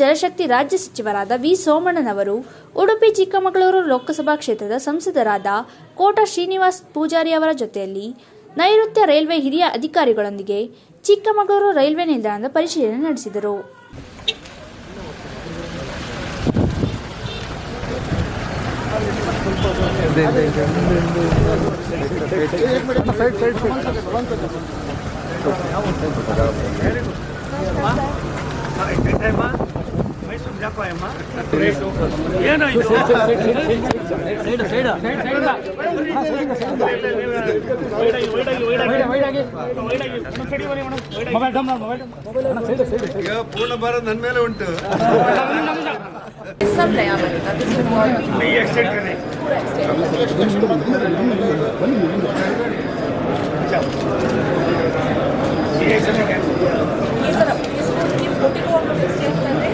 ಜಲಶಕ್ತಿ ರಾಜ್ಯ ಸಚಿವರಾದ ವಿ ಸೋಮಣ್ಣನವರು, ಉಡುಪಿ ಚಿಕ್ಕಮಗಳೂರು ಲೋಕಸಭಾ ಕ್ಷೇತ್ರದ ಸಂಸದರಾದ ಕೋಟ ಶ್ರೀನಿವಾಸ್ ಪೂಜಾರಿ ಅವರ ಜೊತೆಯಲ್ಲಿ ನೈಋತ್ಯ ರೈಲ್ವೆ ಹಿರಿಯ ಅಧಿಕಾರಿಗಳೊಂದಿಗೆ ಚಿಕ್ಕಮಗಳೂರು ರೈಲ್ವೆ ನಿಲ್ದಾಣದ ಪರಿಶೀಲನೆ ನಡೆಸಿದರು. ಏನು ಇದು? ಪೂರ್ಣ ಭಾರ ನನ್ನ ಮೇಲೆ ಉಂಟು. ಈ ಸಲ ಕೊಟ್ಟಿರುವ ಒಂದು ಎಕ್ಸ್ಟೆಂಟ್ ಅಂದರೆ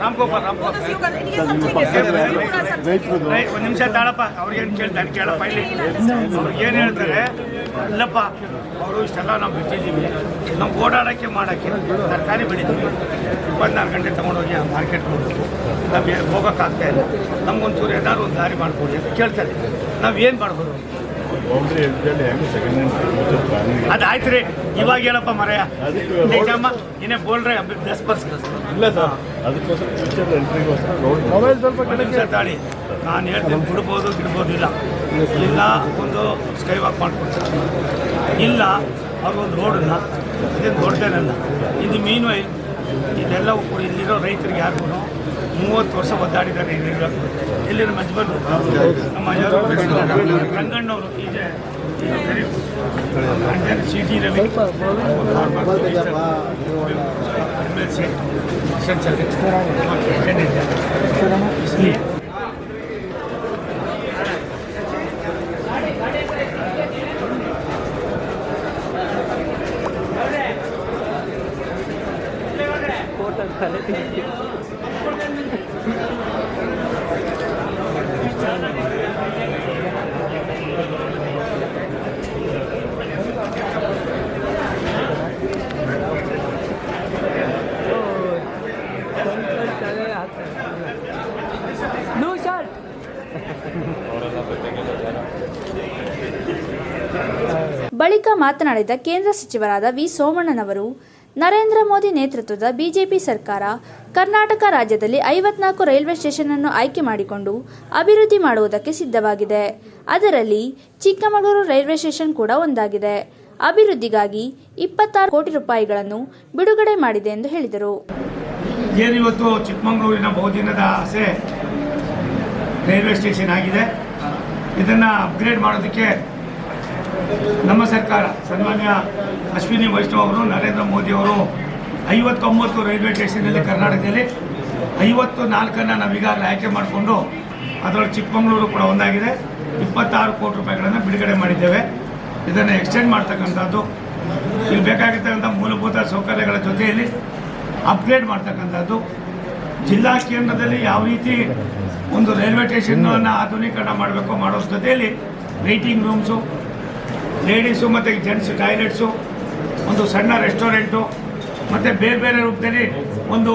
ರಾಮ್ಗೋಪಾಲ್ ಒಂದು ನಿಮಿಷ ತಾಳಪ್ಪ. ಅವ್ರಿಗೇನು ಕೇಳ್ತಾರೆ ಕೇಳಪ್ಪ ಇಲ್ಲಿ. ಅವ್ರಿಗೆ ಏನು ಹೇಳ್ತಾರೆ? ಇಲ್ಲಪ್ಪ ಅವರು ಇಷ್ಟೆಲ್ಲ ನಾವು ಬಿಟ್ಟಿದ್ದೀವಿ. ನಾವು ಓಡಾಡೋಕ್ಕೆ ಮಾಡೋಕ್ಕೆ ತರಕಾರಿ ಬೆಳಿತೀವಿ. ಇಪ್ಪತ್ನಾಲ್ಕು ಗಂಟೆ ತೊಗೊಂಡೋಗಿ ಆ ನೋಡ್ತೀವಿ ನಮಗೆ ನಾವು ಹೋಗೋಕ್ಕಾಗ್ತಾ ಇಲ್ಲ. ನಮ್ಗೊಂಚೂರು ಏನಾದ್ರು ಒಂದು ದಾರಿ ಮಾಡ್ಕೊಡಿ ಅಂತ ಕೇಳ್ತಾರೆ. ನಾವು ಏನು ಮಾಡ್ಬೋದು? ಅದು ಆಯ್ತು ರೀ. ಇವಾಗ ಹೇಳಪ್ಪ ಮರೆಯ. ಇನ್ನೇ ಬೋಲ್ರೆ ದಸ್ ಪರ್ಸ್ ಇಲ್ಲ ಸರ್ ಅದಕ್ಕೋಸ್ಕರ ಫ್ಯೂಚರ್ ಎಂಟ್ರಿಗೋಸ್ಕರ ರೋಡ್ ಮೊಬೈಲ್ ಸ್ವಲ್ಪ ತಾಳಿ. ನಾನು ಹೇಳ್ತೀನಿ ಬಿಡ್ಬೋದು ಬಿಡ್ಬೋದು ಇಲ್ಲ. ಇಲ್ಲ ಒಂದು ಸ್ಕೈ ವಾಕ್ ಮಾಡ್ಕೊಡ್ತಾರೆ ಇಲ್ಲ ಅವ್ರಿಗೊಂದು ರೋಡನ್ನ ಅದೇನು ದೊಡ್ಡದೇನಲ್ಲ. ಇದು ಮೀನು ಇದೆಲ್ಲವೂ ಕೂಡ ಇಲ್ಲಿರೋ ರೈತರಿಗೆ ಯಾರಿಗೂ ಮೂವತ್ತು ವರ್ಷ ಒದ್ದಾಡಿದ್ದಾರೆ ಇಲ್ಲಿ ಎಲ್ಲಿರೋ ಮಜ್ಬಲ್ ನಮ್ಮ ರಂಗಣ್ಣವರು ಈಗ C Ravi M L C ಬಳಿಕ ಮಾತನಾಡಿದ ಕೇಂದ್ರ ಸಚಿವರಾದ ವಿ ಸೋಮಣ್ಣನವರು, ನರೇಂದ್ರ ಮೋದಿ ನೇತೃತ್ವದ ಬಿಜೆಪಿ ಸರ್ಕಾರ ಕರ್ನಾಟಕ ರಾಜ್ಯದಲ್ಲಿ ಐವತ್ನಾಲ್ಕು ರೈಲ್ವೆ ಸ್ಟೇಷನ್ ಅನ್ನು ಆಯ್ಕೆ ಮಾಡಿಕೊಂಡು ಅಭಿವೃದ್ಧಿ ಮಾಡುವುದಕ್ಕೆ ಸಿದ್ಧವಾಗಿದೆ. ಅದರಲ್ಲಿ ಚಿಕ್ಕಮಗಳೂರು ರೈಲ್ವೆ ಸ್ಟೇಷನ್ ಕೂಡ ಒಂದಾಗಿದೆ. ಅಭಿವೃದ್ಧಿಗಾಗಿ ಇಪ್ಪತ್ತಾರು ಕೋಟಿ ರೂಪಾಯಿಗಳನ್ನು ಬಿಡುಗಡೆ ಮಾಡಿದೆ ಎಂದು ಹೇಳಿದರು. ರೈಲ್ವೆ ಸ್ಟೇಷನ್ ಆಗಿದೆ. ಇದನ್ನು ಅಪ್ಗ್ರೇಡ್ ಮಾಡೋದಕ್ಕೆ ನಮ್ಮ ಸರ್ಕಾರ ಸನ್ಮಾನ್ಯ ಅಶ್ವಿನಿ ವೈಷ್ಣವ್ ಅವರು, ನರೇಂದ್ರ ಮೋದಿ ಅವರು ಐವತ್ತೊಂಬತ್ತು ರೈಲ್ವೆ ಸ್ಟೇಷನಲ್ಲಿ ಕರ್ನಾಟಕದಲ್ಲಿ ಐವತ್ತು ನಾಲ್ಕನ್ನು ನಾವು ಈಗಾಗಲೇ ಆಯ್ಕೆ ಮಾಡಿಕೊಂಡು ಅದರಲ್ಲಿ ಚಿಕ್ಕಮಗಳೂರು ಕೂಡ ಒಂದಾಗಿದೆ. ಇಪ್ಪತ್ತಾರು ಕೋಟಿ ರೂಪಾಯಿಗಳನ್ನು ಬಿಡುಗಡೆ ಮಾಡಿದ್ದೇವೆ. ಇದನ್ನು ಎಕ್ಸ್ಟೆಂಡ್ ಮಾಡ್ತಕ್ಕಂಥದ್ದು. ಇಲ್ಲಿ ಬೇಕಾಗಿರ್ತಕ್ಕಂಥ ಮೂಲಭೂತ ಸೌಕರ್ಯಗಳ ಜೊತೆಯಲ್ಲಿ ಅಪ್ಗ್ರೇಡ್ ಮಾಡ್ತಕ್ಕಂಥದ್ದು. ಜಿಲ್ಲಾ ಕೇಂದ್ರದಲ್ಲಿ ಯಾವ ರೀತಿ ಒಂದು ರೈಲ್ವೆ ಸ್ಟೇಷನ್ನನ್ನು ಆಧುನೀಕರಣ ಮಾಡಬೇಕು ಮಾಡೋ ಜೊತೆಯಲ್ಲಿ ವೈಟಿಂಗ್ ರೂಮ್ಸು ಲೇಡೀಸು ಮತ್ತು ಜೆಂಟ್ಸ್ ಟಾಯ್ಲೆಟ್ಸು ಒಂದು ಸಣ್ಣ ರೆಸ್ಟೋರೆಂಟು ಮತ್ತು ಬೇರೆ ಬೇರೆ ರೂಪದಲ್ಲಿ ಒಂದು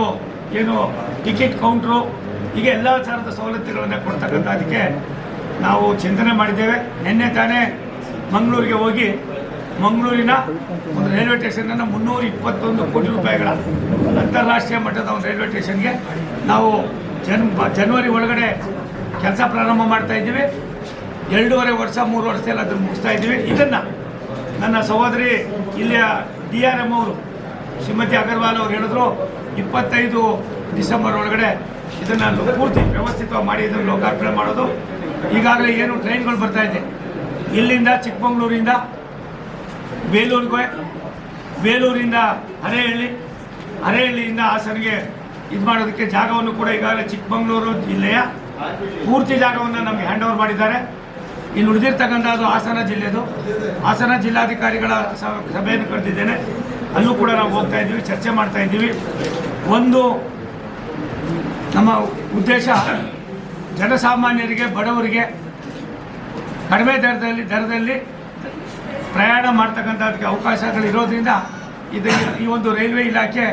ಏನು ಟಿಕೆಟ್ ಕೌಂಟ್ರು ಹೀಗೆ ಎಲ್ಲ ಥರದ ಸವಲತ್ತುಗಳನ್ನು ಕೊಡ್ತಕ್ಕಂಥ ಅದಕ್ಕೆ ನಾವು ಚಿಂತನೆ ಮಾಡಿದ್ದೇವೆ. ನಿನ್ನೆ ತಾನೇ ಮಂಗಳೂರಿಗೆ ಹೋಗಿ ಮಂಗಳೂರಿನ ಒಂದು ರೈಲ್ವೆ ಸ್ಟೇಷನನ್ನು ಮುನ್ನೂರ ಇಪ್ಪತ್ತೊಂದು ಕೋಟಿ ರೂಪಾಯಿಗಳ ಅಂತಾರಾಷ್ಟ್ರೀಯ ಮಟ್ಟದ ಒಂದು ರೈಲ್ವೆ ಸ್ಟೇಷನ್ಗೆ ನಾವು ಜನ್ ಜನವರಿ ಒಳಗಡೆ ಕೆಲಸ ಪ್ರಾರಂಭ ಮಾಡ್ತಾ ಇದ್ದೀವಿ. ಎರಡೂವರೆ ವರ್ಷ, ಮೂರು ವರ್ಷದಲ್ಲಿ ಅದನ್ನು ಮುಗಿಸ್ತಾ ಇದ್ದೀವಿ. ಇದನ್ನು ನನ್ನ ಸಹೋದರಿ ಇಲ್ಲಿಯ ಡಿ ಆರ್ ಎಂ ಅವರು ಶ್ರೀಮತಿ ಅಗರ್ವಾಲ್ ಅವರು ಹೇಳಿದ್ರು, ಇಪ್ಪತ್ತೈದು ಡಿಸೆಂಬರ್ ಒಳಗಡೆ ಇದನ್ನು ಪೂರ್ತಿ ವ್ಯವಸ್ಥಿತವಾಗಿ ಮಾಡಿ ಇದನ್ನು ಲೋಕಾರ್ಪಣೆ ಮಾಡೋದು. ಈಗಾಗಲೇ ಏನು ಟ್ರೈನ್ಗಳು ಬರ್ತಾ ಇದೆ. ಇಲ್ಲಿಂದ ಚಿಕ್ಕಮಗಳೂರಿಂದ ಬೇಲೂರಿಗೆ ಬೇಲೂರಿಂದ ಹರೇಹಳ್ಳಿ ಹರೇಹಳ್ಳಿಯಿಂದ ಹಾಸನಿಗೆ ಇದು ಮಾಡೋದಕ್ಕೆ ಜಾಗವನ್ನು ಕೂಡ ಈಗಾಗಲೇ ಚಿಕ್ಕಮಗಳೂರು ಜಿಲ್ಲೆಯ ಪೂರ್ತಿ ಜಾಗವನ್ನು ನಮಗೆ ಹ್ಯಾಂಡ್ ಓವರ್ ಮಾಡಿದ್ದಾರೆ. ಇಲ್ಲಿ ಉಳಿದಿರ್ತಕ್ಕಂಥದ್ದು ಹಾಸನ ಜಿಲ್ಲೆದು. ಹಾಸನ ಜಿಲ್ಲಾಧಿಕಾರಿಗಳ ಸಭೆಯನ್ನು ಕರೆದಿದ್ದೇನೆ. ಅಲ್ಲೂ ಕೂಡ ನಾವು ಹೋಗ್ತಾ ಇದ್ದೀವಿ, ಚರ್ಚೆ ಮಾಡ್ತಾ ಇದ್ದೀವಿ. ಒಂದು ನಮ್ಮ ಉದ್ದೇಶ ಜನಸಾಮಾನ್ಯರಿಗೆ, ಬಡವರಿಗೆ ಕಡಿಮೆ ದರದಲ್ಲಿ ದರದಲ್ಲಿ ಪ್ರಯಾಣ ಮಾಡ್ತಕ್ಕಂಥದಕ್ಕೆ ಅವಕಾಶಗಳು ಇರೋದ್ರಿಂದ ಇದು ಈ ಒಂದು ರೈಲ್ವೆ ಇಲಾಖೆ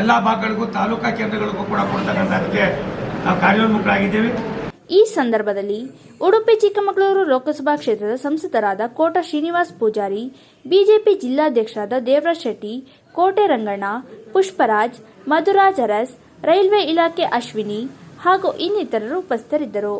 ಎಲ್ಲ ಭಾಗಗಳಿಗೂ ತಾಲೂಕಾ ಕೇಂದ್ರಗಳಿಗೂ ಕೂಡ ಕೊಡ್ತಕ್ಕಂಥದಕ್ಕೆ ನಾವು ಕಾರ್ಯೋನ್ಮುಖರಾಗಿದ್ದೇವೆ. ಈ ಸಂದರ್ಭದಲ್ಲಿ ಉಡುಪಿ ಚಿಕ್ಕಮಗಳೂರು ಲೋಕಸಭಾ ಕ್ಷೇತ್ರದ ಸಂಸದರಾದ ಕೋಟ ಶ್ರೀನಿವಾಸ್ ಪೂಜಾರಿ, ಬಿಜೆಪಿ ಜಿಲ್ಲಾಧ್ಯಕ್ಷರಾದ ದೇವರಾಜ್ ಶೆಟ್ಟಿ, ಕೋಟೆ ರಂಗಣ್ಣ, ಪುಷ್ಪರಾಜ್, ಮಧುರಾಜ್ ಅರಸ್, ರೈಲ್ವೆ ಇಲಾಖೆ ಅಶ್ವಿನಿ ಹಾಗೂ ಇನ್ನಿತರರು ಉಪಸ್ಥಿತರಿದ್ದರು.